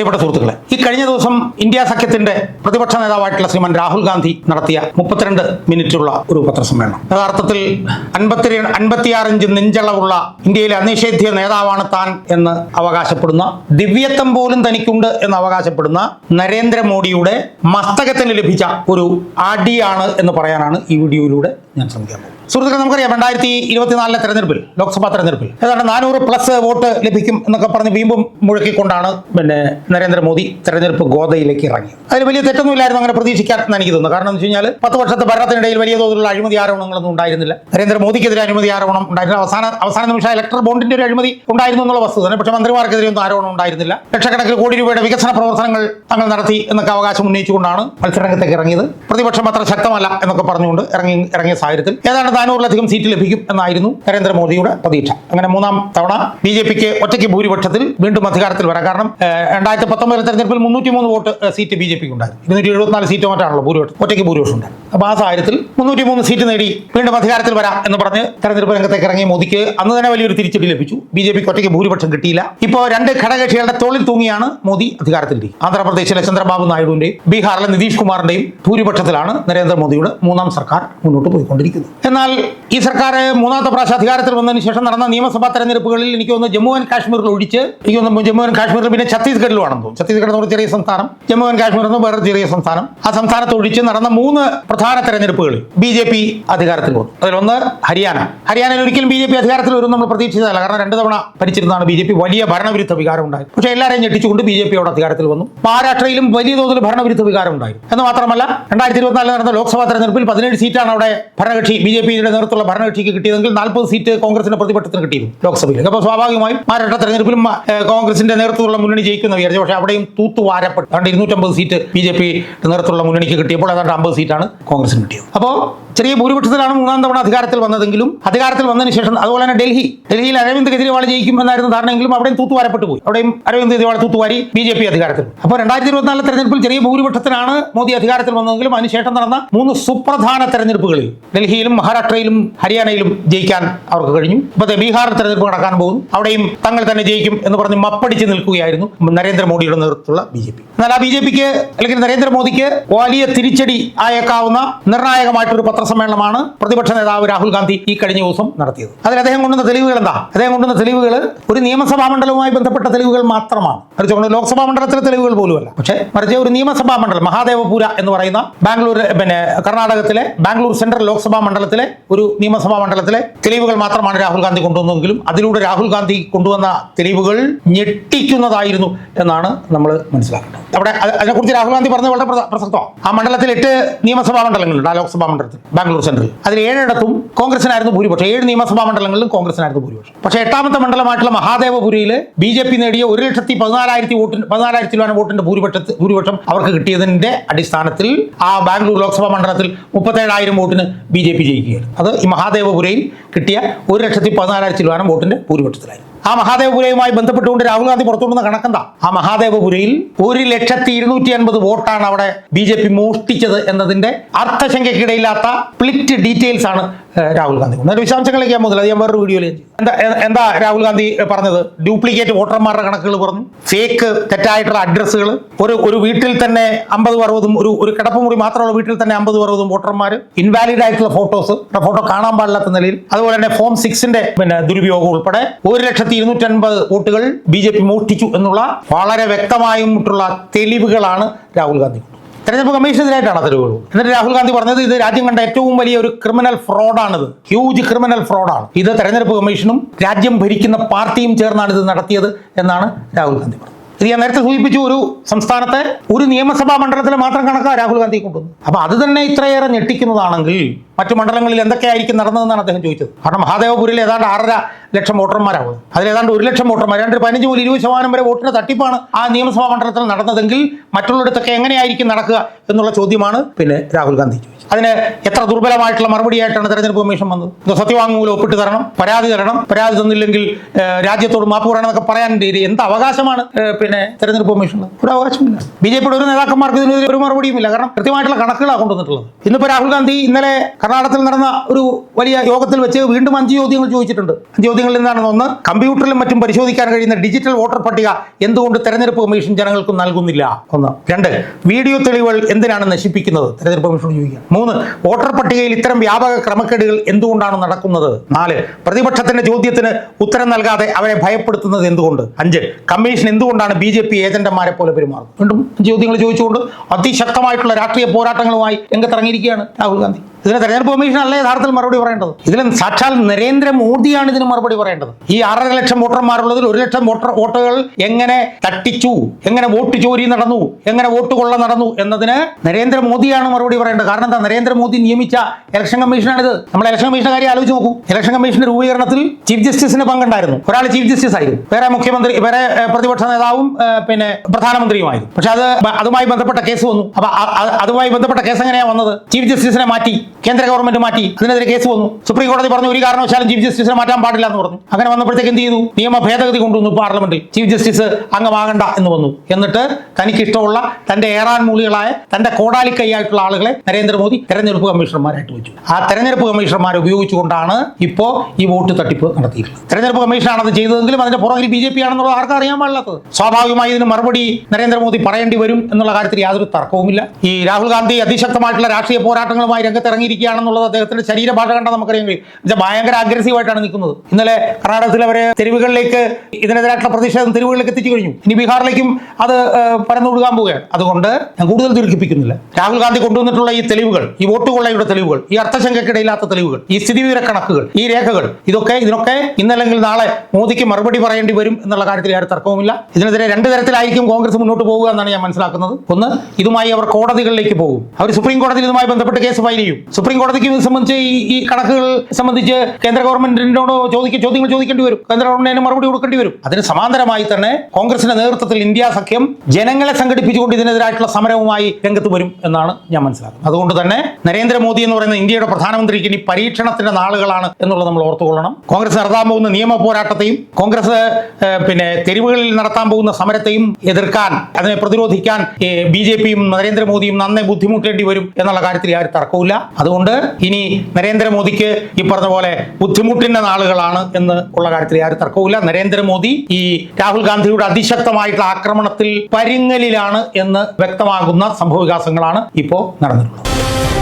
പ്രിയപ്പെട്ട സുഹൃത്തുക്കളെ ഈ കഴിഞ്ഞ ദിവസം ഇന്ത്യ സഖ്യത്തിന്റെ പ്രതിപക്ഷ നേതാവായിട്ടുള്ള ശ്രീമാൻ രാഹുൽ ഗാന്ധി നടത്തിയ മുപ്പത്തിരണ്ട് മിനിറ്റുള്ള ഒരു പത്രസമ്മേളനം. യഥാർത്ഥത്തിൽ അൻപത്തി അൻപത്തിയാറ് നെഞ്ചളവുള്ള ഇന്ത്യയിലെ അനിഷേധ്യ നേതാവാണ് താൻ എന്ന് അവകാശപ്പെടുന്ന ദിവ്യത്വം പോലും തനിക്കുണ്ട് എന്ന് അവകാശപ്പെടുന്ന നരേന്ദ്രമോദിയുടെ മസ്തകത്തിന് ലഭിച്ച ഒരു ആഡിയാണ് എന്ന് പറയാനാണ് ഈ വീഡിയോയിലൂടെ ഞാൻ ശ്രമിക്കാൻ പോകുന്നത്. സുഹൃത്തുക്കളെ നമുക്കറിയാം രണ്ടായിരത്തി ഇരുപത്തിനാലിലെ തെരഞ്ഞെടുപ്പിൽ ലോക്സഭാ തെരഞ്ഞെടുപ്പിൽ. ഏതാണ്ട് നാനൂറ് പ്ലസ് വോട്ട് ലഭിക്കും എന്നൊക്കെ പറഞ്ഞ് വീമ്പും മുഴക്കിക്കൊണ്ടാണ് പിന്നെ നരേന്ദ്രമോദി തെരഞ്ഞെടുപ്പ് ഗോതയിലേക്ക് ഇറങ്ങി അതിൽ വലിയ തെറ്റൊന്നുമില്ലായിരുന്നു അങ്ങനെ പ്രതീക്ഷിക്കാൻ എന്ന് എനിക്ക് തോന്നുന്നു. കാരണം എന്ന് വെച്ച് കഴിഞ്ഞാൽ പത്ത് വർഷത്തെ ഭരണത്തിനിടയിൽ വലിയ തോതിലുള്ള അഴിമതി ആരോപണങ്ങളൊന്നും ഉണ്ടായിരുന്നില്ല. നരേന്ദ്രമോദിക്കെതിരെ അഴിമതി ആരോപണം ഉണ്ടായിരുന്നില്ല അവസാന അവസാന നിമിഷം ഇലക്ട്രൽ ബോണ്ടിന്റെ ഒരു അഴിമതി ഉണ്ടായിരുന്നു എന്നുള്ള വസ്തു തന്നെ പക്ഷേ മന്ത്രിമാർക്കെതിരെ ഒന്നും ആരോപണം ഉണ്ടായിരുന്നില്ല. ലക്ഷക്കണക്കിന് കോടി രൂപയുടെ വികസന പ്രവർത്തനങ്ങൾ തങ്ങൾ നടത്തി എന്നൊക്കെ അവകാശം ഉന്നയിച്ചുകൊണ്ടാണ് മത്സരരംഗത്തേക്ക് ഇറങ്ങിയത്. പ്രതിപക്ഷം അത്ര ശക്തമല്ല എന്നൊക്കെ പറഞ്ഞുകൊണ്ട് ഇറങ്ങി ഇറങ്ങിയ സാഹചര്യത്തിൽ. ഏതാണ്ട് നാനൂറിലധികം സീറ്റ് ലഭിക്കും എന്നായിരുന്നു നരേന്ദ്രമോദിയുടെ പ്രതീക്ഷ. അങ്ങനെ മൂന്നാം തവണ ബി ജെ പിക്ക് ഒറ്റയ്ക്ക് ഭൂരിപക്ഷത്തിൽ വീണ്ടും അധികാരത്തിൽ വരാം. കാരണം രണ്ടായിരത്തി പത്തൊമ്പതിലെ തെരഞ്ഞെടുപ്പിൽ മുന്നൂറ്റി മൂന്ന് വോട്ട് സീറ്റ് ബി ജെ പിക്ക് ഉണ്ടായിരുന്നു. ഇരുന്നൂറ്റി എഴുപത്തിനാല് സീറ്റ് മറ്റാണല്ലോ ഭൂരിപക്ഷം ഒറ്റയ്ക്ക് ഭൂരിപക്ഷം ഉണ്ട് അപ്പോൾ ആ സാഹചര്യത്തിൽ മുന്നൂറ്റി മൂന്ന് സീറ്റ് നേടി വീണ്ടും അധികാരത്തിൽ വരാം എന്ന് പറഞ്ഞ് തെരഞ്ഞെടുപ്പ് രംഗത്തേക്ക് ഇറങ്ങിയ മോദിക്ക് അന്ന് തന്നെ വലിയൊരു തിരിച്ചടി ലഭിച്ചു. ബി ജെ പിക്ക് ഒറ്റയ്ക്ക് ഭൂരിപക്ഷം കിട്ടിയില്ല. ഇപ്പോൾ രണ്ട് ഘടകക്ഷികളുടെ തോളിൽ തൂങ്ങിയാണ് മോദി അധികാരത്തിലേക്ക് ആന്ധ്രാപ്രദേശിലെ ചന്ദ്രബാബു നായിഡുവിന്റെയും ബീഹാറിലെ നിതീഷ് കുമാറിന്റെയും ഭൂരിപക്ഷത്തിലാണ് നരേന്ദ്രമോദിയുടെ മൂന്നാം സർക്കാർ മുന്നോട്ട് പോയിക്കൊണ്ടിരിക്കുന്നത്. എന്നാൽ ഈ സർക്കാർ മൂന്നാമത്തെ പ്രാവശ്യം അധികാരത്തിൽ വന്നതിന് ശേഷം നടന്ന നിയമസഭാ തെരഞ്ഞെടുപ്പുകളിൽ എനിക്ക് തോന്നുന്നു ജമ്മു ആൻഡ് കാശ്മീരിൽ ഒഴിച്ച് എനിക്ക് തോന്നുന്നു ജമ്മു ആൻഡ് കാശ്മീരിൽ പിന്നെ ഛത്തീസ്ഗഡിലുമാണെന്ന് തോന്നുന്നു. ഛത്തീസ്ഗഡ് എന്ന് ചെറിയ സംസ്ഥാനം ജമ്മു ആൻഡ് കാശ്മീർ എന്ന് വേറെ ചെറിയ സംസ്ഥാനം. ആ സംസ്ഥാനത്ത് ഒഴിച്ച് നടന്ന മൂന്ന് പ്രധാന തെരഞ്ഞെടുപ്പുകളിൽ ബി ജെ പി അധികാരത്തിൽ വന്നു. അതിലൊന്ന് ഹരിയാന. ഹരിയാനയിൽ ഒരിക്കലും ബി ജെ പി അധികാരത്തിൽ വരും നമ്മൾ പ്രതീക്ഷിച്ചതല്ല. കാരണം രണ്ട് തവണ ഭരിച്ചിരുന്നതാണ് ബി ജെ പി. വലിയ ഭരണവിരുദ്ധ വികാരം ഉണ്ടായത് പക്ഷേ എല്ലാവരെയും ഞെട്ടിച്ചുകൊണ്ട് ബി ജെ പി അവിടെ അധികാരത്തിൽ വന്നു. മഹാരാഷ്ട്രയിലും വലിയ തോതിൽ ഭരണവിരുദ്ധ വികാരം ഉണ്ടായി എന്ന് മാത്രമല്ല രണ്ടായിരത്തി ഇരുപത്തിനാലിൽ നടന്ന ലോക്സഭാ തെരഞ്ഞെടുപ്പിൽ പതിനേഴ് സീറ്റാണ് അവിടെ ഭരണകക്ഷി ബി ജെ പിയുടെ നേതൃത്വമുള്ള ഭരണകക്ഷിക്ക് കിട്ടിയതെങ്കിൽ നാൽപ്പത് സീറ്റ് കോൺഗ്രസിന്റെ പ്രതിപക്ഷത്തിന് കിട്ടിയിരുന്നു ലോക്സഭയിൽ. അപ്പോൾ സ്വാഭാവികമായും മഹാരാഷ്ട്ര തെരഞ്ഞെടുപ്പിലും കോൺഗ്രസിന്റെ നേതൃത്വമുള്ള മുന്നണി ജയിക്കുന്ന വിചാരിച്ചു പക്ഷേ അവിടെയും തൂത്തുവാരപ്പെട്ടു അതുകൊണ്ട് ഇരുന്നൂറ്റമ്പത് സീറ്റ് ബി ജെ പി നേതൃത്വമുള്ള മുന്നണിക്ക് കിട്ടിയപ്പോൾ ഏതാണ്ട് അമ്പത് സീറ്റാണ് കോൺഗ്രസിന് കിട്ടിയത്. അപ്പോൾ ചെറിയ ഭൂരിപക്ഷത്തിലാണ് മൂന്നാം തവണ അധികാരത്തിൽ വന്നതെങ്കിലും അധികാരത്തിൽ വന്നതിന് ശേഷം അതുപോലെ തന്നെ ഡൽഹി ഡൽഹിയിൽ അരവിന്ദ് കെജ്രിവാൾ ജയിക്കും എന്നായിരുന്നു ധാരണയെങ്കിലും അവിടെയും തൂത്തുവാരപ്പെട്ടു പോയി. അവിടെയും അരവിന്ദ് കെജ്രിവാൾ തൂത്തുവാരി ബി ജെ പി അധികാരത്തിൽ. അപ്പോൾ രണ്ടായിരത്തി ഇരുപത്തിനാല് തെരഞ്ഞെടുപ്പിൽ ചെറിയ ഭൂരിപക്ഷത്തിലാണ് മോദി അധികാരത്തിൽ വന്നതെങ്കിലും അതിനുശേഷം നടന്ന മൂന്ന് സുപ്രധാന തെരഞ്ഞെടുപ്പുകളിൽ ഡൽഹിയിലും മഹാരാഷ്ട്രയിലും ഹരിയാനയിലും ജയിക്കാൻ അവർക്ക് കഴിഞ്ഞു. ഇപ്പോഴത്തെ ബീഹാർ തെരഞ്ഞെടുപ്പ് നടക്കാൻ പോകുന്നു. അവിടെയും തങ്ങൾ തന്നെ ജയിക്കും എന്ന് പറഞ്ഞ് മപ്പടിച്ച് നിൽക്കുകയായിരുന്നു നരേന്ദ്രമോദിയുടെ നേതൃത്വത്തിലുള്ള ബി ജെ പി. എന്നാൽ ആ ബി ജെ പിക്ക് അല്ലെങ്കിൽ നരേന്ദ്രമോദിക്ക് വലിയ തിരിച്ചടി ആയേക്കാവുന്ന നിർണായകമായിട്ടൊരു പത്രസമ്മേളനമാണ് പ്രതിപക്ഷ നേതാവ് രാഹുൽ ഗാന്ധി ഈ കഴിഞ്ഞ ദിവസം നടത്തിയത്. അതിൽ അദ്ദേഹം കൊണ്ടുവന്ന തെളിവുകൾ എന്താ? അദ്ദേഹം കൊണ്ടുവന്ന തെളിവുകൾ ഒരു നിയമസഭാ മണ്ഡലവുമായി ബന്ധപ്പെട്ട തെളിവുകൾ മാത്രമാണ്. മറിച്ച് ലോക്സഭാ മണ്ഡലത്തിലെ തെളിവുകൾ പോലുമല്ല പക്ഷേ മറിച്ച് ഒരു നിയമസഭാ മണ്ഡലം മഹാദേവപുര എന്ന് പറയുന്ന ബാംഗ്ലൂർ പിന്നെ കർണാടകത്തിലെ ബാംഗ്ലൂർ സെൻട്രൽ ലോക്സഭാ മണ്ഡലത്തിലെ ഒരു നിയമസഭാ മണ്ഡലത്തിലെ തെളിവുകൾ മാത്രമാണ് രാഹുൽ ഗാന്ധി കൊണ്ടുവന്നതെങ്കിലും അതിലൂടെ രാഹുൽ ഗാന്ധി കൊണ്ടുവന്ന തെളിവുകൾ ഞെട്ടിക്കുന്നതായിരുന്നു എന്നാണ് നമ്മൾ മനസ്സിലാക്കുന്നത് അവിടെ അതിനെക്കുറിച്ച് രാഹുൽ ഗാന്ധി പറഞ്ഞത് വളരെ പ്രസക്തമാണ്. ആ മണ്ഡലത്തിൽ എട്ട് നിയമസഭാ മണ്ഡലങ്ങളുണ്ട് ആ ലോക്സഭാ മണ്ഡലത്തിൽ ബാംഗ്ലൂർ സെൻട്രൽ. അതിൽ ഏഴിടത്തും കോൺഗ്രസിനായിരുന്നു ഭൂരിപക്ഷം. ഏഴ് നിയമസഭാ മണ്ഡലങ്ങളിലും കോൺഗ്രസിനായിരുന്നു ഭൂരിപക്ഷം. പക്ഷേ എട്ടാമത്തെ മണ്ഡലമായിട്ടുള്ള മഹാദേവപുരിയിൽ ബി ജെ പി നേടിയ ഒരു ലക്ഷത്തി പതിനാലായിരത്തി വോട്ടിന് പതിനാലായിരത്തി രൂപ വോട്ടിന്റെ ഭൂരിപക്ഷത്തിൽ ഭൂരിപക്ഷം അവർക്ക് കിട്ടിയതിന്റെ അടിസ്ഥാനത്തിൽ ആ ബാംഗ്ലൂർ ലോക്സഭാ മണ്ഡലത്തിൽ മുപ്പത്തേഴായിരം വോട്ടിന് ബി ജെ പി ജയിക്കുകയാണ് അത് ഈ മഹാദേവപുരയിൽ കിട്ടിയ ഒരു ലക്ഷത്തി പതിനാലായിരത്തി രൂപ വോട്ടിന്റെ ഭൂരിപക്ഷത്തിലായിരുന്നു ആ മഹാദേവപുരയുമായി ബന്ധപ്പെട്ടുകൊണ്ട് രാഹുൽ ഗാന്ധി പുറത്തുവിടുന്ന കണക്കെന്താ? ആ മഹാദേവപുരയിൽ ഒരു ലക്ഷത്തി ഇരുന്നൂറ്റി അൻപത് വോട്ടാണ് അവിടെ ബി ജെ പി മോഷ്ടിച്ചത് എന്നതിന്റെ അർത്ഥശങ്കയ്ക്കിടയില്ലാത്ത സ്പ്ലിറ്റ് ഡീറ്റെയിൽസ് ആണ് രാഹുൽ ഗാന്ധി കൊണ്ടുവന്നത് വിശദാംശങ്ങളിലേക്ക് ഞാൻ മുതൽ ഞാൻ വേറൊരു വീഡിയോയിൽ എന്താ എന്താ രാഹുൽ ഗാന്ധി പറഞ്ഞത്? ഡ്യൂപ്ലിക്കേറ്റ് വോട്ടർമാരുടെ കണക്കുകൾ പറഞ്ഞു. ഫേക്ക് തെറ്റായിട്ടുള്ള അഡ്രസ്സുകൾ ഒരു ഒരു വീട്ടിൽ തന്നെ അമ്പത് അറുപതും ഒരു ഒരു കിടപ്പുമുറി മാത്രമുള്ള വീട്ടിൽ തന്നെ അമ്പത് അറുപതും വോട്ടർമാർ ഇൻവാലിഡ് ആയിട്ടുള്ള ഫോട്ടോസ് ഫോട്ടോ കാണാൻ പാടില്ലാത്ത നിലയിൽ. അതുപോലെ തന്നെ ഫോം സിക്സിന്റെ പിന്നെ ദുരുപയോഗം ഉൾപ്പെടെ ഒരു ലക്ഷത്തി ഇരുന്നൂറ്റി അൻപത് വോട്ടുകൾ ബി ജെ പി മോഷ്ടിച്ചു എന്നുള്ള വളരെ വ്യക്തമായിട്ടുള്ള തെളിവുകളാണ് രാഹുൽ ഗാന്ധി തെരഞ്ഞെടുപ്പ് കമ്മീഷനെതിരായിട്ടാണ് തെളിവുകൾ എന്നിട്ട് രാഹുൽ ഗാന്ധി പറഞ്ഞത് ഇത് രാജ്യം കണ്ട ഏറ്റവും വലിയ ഒരു ക്രിമിനൽ ഫ്രോഡാണിത് ഹ്യൂജ് ക്രിമിനൽ ഫ്രോഡാണ് ഇത് തെരഞ്ഞെടുപ്പ് കമ്മീഷനും രാജ്യം ഭരിക്കുന്ന പാർട്ടിയും ചേർന്നാണ് ഇത് നടത്തിയത് എന്നാണ് രാഹുൽ ഗാന്ധി പറഞ്ഞത്. ഇത് ഞാൻ നേരത്തെ സൂചിപ്പിച്ചു ഒരു സംസ്ഥാനത്തെ ഒരു നിയമസഭാ മണ്ഡലത്തിൽ മാത്രം കണക്കാണ് രാഹുൽ ഗാന്ധി കൊണ്ടുവന്നത്. അപ്പൊ അത് തന്നെ ഇത്രയേറെ ഞെട്ടിക്കുന്നതാണെങ്കിൽ മറ്റു മണ്ഡലങ്ങളിൽ എന്തൊക്കെയായിരിക്കും നടന്നതെന്നാണ് അദ്ദേഹം ചോദിച്ചത്. കാരണം മഹാദേവപുരിൽ ഏതാണ്ട് ആറര ലക്ഷം വോട്ടർമാരാവും. അതിൽ ഏതാണ്ട് ഒരു ലക്ഷം വോട്ടർമാർ രണ്ട് പതിനഞ്ച് മുതൽ ഇരുപത് ശതമാനം വരെ വോട്ടിന്റെ തട്ടിപ്പാണ് ആ നിയമസഭാ മണ്ഡലത്തിൽ നടന്നതെങ്കിൽ മറ്റുള്ളിടത്തൊക്കെ എങ്ങനെയായിരിക്കും നടക്കുക എന്നുള്ള ചോദ്യമാണ് പിന്നെ രാഹുൽ ഗാന്ധി ചോദിച്ചത്. അതിന് എത്ര ദുർബലമായിട്ടുള്ള മറുപടിയായിട്ടാണ് തെരഞ്ഞെടുപ്പ് കമ്മീഷൻ വന്നത്? സത്യവാങ്മൂലം ഒപ്പിട്ട് തരണം പരാതി തരണം. പരാതി തന്നില്ലെങ്കിൽ രാജ്യത്തോട് മാപ്പ് പറയണം എന്നൊക്കെ പറയാൻ എന്ത് അവകാശമാണ് പിന്നെ തെരഞ്ഞെടുപ്പ് കമ്മീഷന്? ഒരു അവകാശമില്ല. ബി ജെ പിയുടെ ഒരു നേതാക്കന്മാർക്ക് ഇതിനെതിരെ ഒരു മറുപടിയുമില്ല. കാരണം കൃത്യമായിട്ടുള്ള കണക്കുകളാണ് കൊണ്ടുവന്നിട്ടുള്ളത്. ഇന്നിപ്പോൾ രാഹുൽ ഗാന്ധി ഇന്നലെ കർണാടകത്തിൽ നടന്ന ഒരു വലിയ യോഗത്തിൽ വെച്ച് വീണ്ടും അഞ്ച് ചോദ്യങ്ങൾ ചോദിച്ചിട്ടുണ്ട്. അഞ്ച് ചോദ്യങ്ങളിൽ നിന്നാണ് ഒന്ന് കമ്പ്യൂട്ടറിലും മറ്റും പരിശോധിക്കാൻ കഴിയുന്ന ഡിജിറ്റൽ വോട്ടർ പട്ടിക എന്തുകൊണ്ട് തെരഞ്ഞെടുപ്പ് കമ്മീഷൻ ജനങ്ങൾക്ക് നൽകുന്നില്ല? ഒന്ന്. രണ്ട് വീഡിയോ തെളിവുകൾ എന്തിനാണ് നശിപ്പിക്കുന്നത്? തെരഞ്ഞെടുപ്പ് കമ്മീഷനോട് ചോദിക്കുക മൂന്ന് വോട്ടർ പട്ടികയിൽ ഇത്തരം വ്യാപക ക്രമക്കേടുകൾ എന്തുകൊണ്ടാണ് നടക്കുന്നത്? നാല് പ്രതിപക്ഷത്തിന്റെ ചോദ്യത്തിന് ഉത്തരം നൽകാതെ അവരെ ഭയപ്പെടുത്തുന്നത് എന്തുകൊണ്ട്? അഞ്ച് കമ്മീഷൻ എന്തുകൊണ്ടാണ് ബി ജെ പി ഏജന്റന്മാരെ പോലെ പെരുമാറുന്നത്? വീണ്ടും ചോദ്യങ്ങൾ ചോദിച്ചുകൊണ്ട് അതിശക്തമായിട്ടുള്ള രാഷ്ട്രീയ പോരാട്ടങ്ങളുമായി രംഗത്തിറങ്ങിയിരിക്കുകയാണ് രാഹുൽ ഗാന്ധി. ഇതിന് തെരഞ്ഞെടുപ്പ് കമ്മീഷൻ അല്ല യഥാർത്ഥത്തിൽ മറുപടി പറയേണ്ടത്? ഇതിൽ സാക്ഷാൽ നരേന്ദ്രമോദിയാണ് ഇതിന് മറുപടി പറയേണ്ടത്. ഈ ആറര ലക്ഷം വോട്ടർമാരുള്ളതിൽ ഒരു ലക്ഷം വോട്ടർ വോട്ടുകൾ എങ്ങനെ തട്ടിച്ചു? എങ്ങനെ വോട്ട് ചോരി നടന്നു? എങ്ങനെ വോട്ട് കൊള്ള നടന്നു? എന്നതിന് നരേന്ദ്രമോദിയാണ് മറുപടി പറയേണ്ടത്. കാരണം എന്താ? നരേന്ദ്രമോദി നിയമിച്ച ഇലക്ഷൻ കമ്മീഷനാണിത്. നമ്മൾ ഇലക്ഷൻ കമ്മീഷന്റെ കാര്യം ആലോചിച്ച് നോക്കൂ. ഇലക്ഷൻ കമ്മീഷന്റെ രൂപീകരണത്തിൽ ചീഫ് ജസ്റ്റിസിന് പങ്കുണ്ടായിരുന്നു. ഒരാൾ ചീഫ് ജസ്റ്റിസ് ആയിരുന്നു. വേറെ മുഖ്യമന്ത്രി വേറെ പ്രതിപക്ഷ നേതാവും പിന്നെ പ്രധാനമന്ത്രിയുമായിരുന്നു. പക്ഷെ അത് അതുമായി ബന്ധപ്പെട്ട കേസ് വന്നു. അപ്പൊ അതുമായി ബന്ധപ്പെട്ട കേസ് എങ്ങനെയാണ് വന്നത്? ചീഫ് ജസ്റ്റിസിനെ മാറ്റി. കേന്ദ്ര ഗവൺമെന്റ് മാറ്റി. അതിനെതിരെ കേസ് വന്നു. സുപ്രീം കോടതി പറഞ്ഞു ഒരു കാരണവശാലും ചീഫ് ജസ്റ്റിസിനെ മാറ്റാൻ പാടില്ല എന്ന് പറഞ്ഞു. അങ്ങനെ വന്നപ്പോഴത്തേക്ക് എന്ത് ചെയ്തു? നിയമ ഭേദഗതി കൊണ്ടുവന്നു പാർലമെന്റിൽ ചീഫ് ജസ്റ്റിസ് അംഗമാകണ്ട എന്ന് വന്നു. എന്നിട്ട് തനിക്ക് ഇഷ്ടമുള്ള തന്റെ ഏറാൻ മൂളികളായ തന്റെ കോടാലി കൈയായിട്ടുള്ള ആളുകളെ നരേന്ദ്രമോദി തെരഞ്ഞെടുപ്പ് കമ്മീഷണർമാരായിട്ട് വെച്ചു. ആ തെരഞ്ഞെടുപ്പ് കമ്മീഷണർമാരെ ഉപയോഗിച്ചുകൊണ്ടാണ് ഇപ്പോ ഈ വോട്ട് തട്ടിപ്പ് നടത്തിയിട്ടുള്ളത്. തെരഞ്ഞെടുപ്പ് കമ്മീഷനാണ് അത് ചെയ്തതെങ്കിലും അതിന്റെ പുറകിൽ ബി ജെ പി ആണെന്നുള്ളത് ആർക്കും അറിയാൻ പാടില്ലാത്തത്. സ്വാഭാവികമായി ഇതിന് മറുപടി നരേന്ദ്രമോദി പറയേണ്ടി വരും എന്നുള്ള കാര്യത്തിൽ യാതൊരു തർക്കവുമില്ല. ഈ രാഹുൽ ഗാന്ധി അതിശക്തമായിട്ടുള്ള രാഷ്ട്രീയ പോരാട്ടങ്ങളുമായി രംഗത്തിറങ്ങിയിരിക്കുകയാണെന്നുള്ളത് അദ്ദേഹത്തിന്റെ ശരീരഭാഷ കണ്ടാൽ നമുക്കറിയാം എന്നുവെച്ചാൽ ഭയങ്കര അഗ്രസീവായിട്ടാണ് നിൽക്കുന്നത്. ഇന്നലെ കർണാടകത്തിൽ അവരെ തെരുവുകളിലേക്ക് ഇതിനെതിരായിട്ടുള്ള പ്രതിഷേധം തെരുവുകളിലേക്ക് എത്തിച്ചു കഴിഞ്ഞു. ഇനി ബീഹാറിലേക്കും അത് പരന്നുകൊടുക്കാൻ പോവുകയാണ്. അതുകൊണ്ട് ഞാൻ കൂടുതൽ ദീർഘിപ്പിക്കുന്നില്ല. രാഹുൽ ഗാന്ധി കൊണ്ടുവന്നിട്ടുള്ള ഈ തെളിവുകൾ ഈ വോട്ട് കൊള്ളയുടെ തെളിവുകൾ ഈ അർത്ഥശങ്കയ്ക്കിടയില്ലാത്ത തെളിവുകൾ ഈ സ്ഥിതിവിവര കണക്കുകൾ ഈ രേഖകൾ ഇതൊക്കെ ഇതിനൊക്കെ ഇന്നല്ലെങ്കിൽ നാളെ മോദിക്ക് മറുപടി പറയേണ്ടി വരും എന്നുള്ള കാര്യത്തിൽ യാതൊരു തർക്കവുമില്ല. ഇതിനെതിരെ രണ്ട് തരത്തിലായിരിക്കും കോൺഗ്രസ് മുന്നോട്ട് പോവുക എന്നാണ് ഞാൻ മനസ്സിലാക്കുന്നത്. ഒന്ന് ഇതുമായി അവർ കോടതികളിലേക്ക് പോകും. അവർ സുപ്രീം കോടതിയിൽ ഇതുമായി ബന്ധപ്പെട്ട് കേസ് ഫയൽ ചെയ്യും. സുപ്രീം കോടതിക്ക് ഇത് സംബന്ധിച്ച് ഈ കണക്കുകൾ സംബന്ധിച്ച് കേന്ദ്ര ഗവൺമെന്റിനോട് ചോദിക്ക ചോദ്യങ്ങൾ ചോദിക്കേണ്ടി വരും. കേന്ദ്ര ഗവൺമെന്റിന് മറുപടി കൊടുക്കേണ്ടി വരും. അതിന് സമാന്തരമായി തന്നെ കോൺഗ്രസിന്റെ നേതൃത്വത്തിൽ ഇന്ത്യ സഖ്യം ജനങ്ങളെ സംഘടിപ്പിച്ചുകൊണ്ട് ഇതിനെതിരായിട്ടുള്ള സമരവുമായി രംഗത്ത് വരും എന്നാണ് ഞാൻ മനസ്സിലാക്കുന്നത്. അതുകൊണ്ട് തന്നെ നരേന്ദ്രമോദി എന്ന് പറയുന്ന ഇന്ത്യയുടെ പ്രധാനമന്ത്രിക്ക് ഇനി പരീക്ഷണത്തിന്റെ നാളുകളാണ് എന്നുള്ളത് നമ്മൾ ഓർത്തുകൊള്ളണം. കോൺഗ്രസ് നടത്താൻ പോകുന്ന നിയമ പോരാട്ടത്തെയും കോൺഗ്രസ് പിന്നെ തെരുവുകളിൽ നടത്താൻ പോകുന്ന സമരത്തെയും എതിർക്കാൻ അതിനെ പ്രതിരോധിക്കാൻ ബി ജെ പിയും നരേന്ദ്രമോദിയും നന്നേ ബുദ്ധിമുട്ടേണ്ടി വരും എന്നുള്ള കാര്യത്തിൽ ആരും തർക്കമില്ല തർക്കവുമില്ല അതുകൊണ്ട് ഇനി നരേന്ദ്രമോദിക്ക് ഈ പറഞ്ഞ പോലെ ബുദ്ധിമുട്ടിന്റെ നാളുകളാണ് എന്ന് ഉള്ള കാര്യത്തിൽ യാതൊരു തർക്കവുമില്ല. നരേന്ദ്രമോദി ഈ രാഹുൽ ഗാന്ധിയുടെ അതിശക്തമായിട്ടുള്ള ആക്രമണത്തിൽ പരിങ്ങലിലാണ് എന്ന് വ്യക്തമാകുന്ന സംഭവവികാസങ്ങളാണ് ഇപ്പോൾ നടന്നിട്ടുള്ളത്.